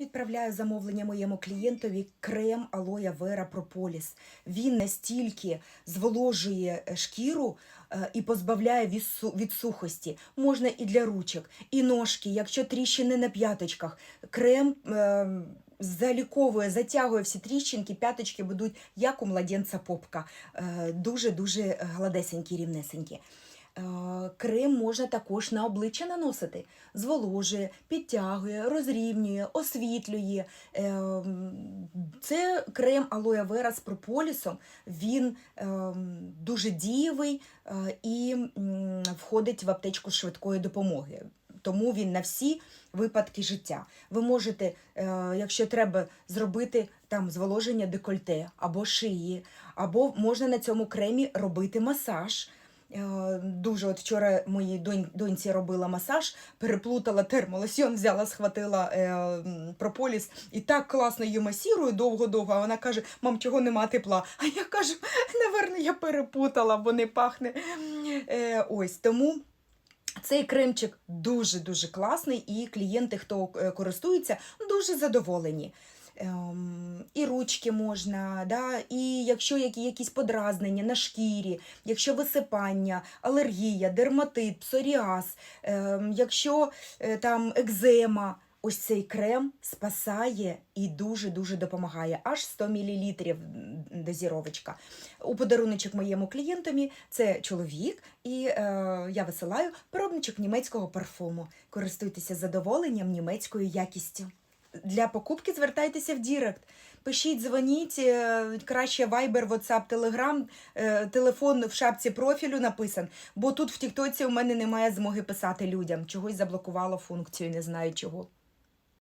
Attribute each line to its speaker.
Speaker 1: Відправляю замовлення моєму клієнтові крем алоя Вера Прополіс. Він настільки зволожує е, шкіру е, і позбавляє від, сухості. Можна і для ручок, і ножки, якщо тріщини на п'яточках. Крем е, заліковує, затягує всі тріщинки, п'яточки будуть як у младенця попка. Е, Дуже-дуже гладесенькі, рівнесенькі. Е, Крем можна також на обличчя наносити. Зволожує, підтягує, розрівнює, освітлює. Е, Це крем алоє вера з прополісом. Він е, дуже дієвий і входить в аптечку швидкої допомоги. Тому він на всі випадки життя. Ви можете, якщо треба, зробити там зволоження декольте або шиї, або можна на цьому кремі робити масаж. Е, Дуже от вчора моїй донь, доньці робила масаж, переплутала термолосьйон, взяла, схватила е, прополіс і так класно її масірую довго-довго. А вона каже: мам, чого нема тепла? А я кажу, наверно, я перепутала, бо не пахне. Е, ось тому. Цей кремчик дуже-дуже класний, і клієнти, хто е, користується, дуже задоволені. Ем, і ручки можна, да? і якщо які, якісь подразнення на шкірі, якщо висипання, алергія, дерматит, псоріаз, ем, якщо е, там екзема, ось цей крем спасає і дуже-дуже допомагає. Аж 100 мл дозіровочка. У подаруночок моєму клієнтові це чоловік, і е, я висилаю пробничок німецького парфуму. Користуйтеся задоволенням німецькою якістю. Для покупки звертайтеся в Дірект. Пишіть, дзвоніть, е, краще Viber, WhatsApp, Telegram, е, телефон в шапці профілю написан, бо тут в Тіктоці у мене немає змоги писати людям. Чогось заблокувало функцію, не знаю чого.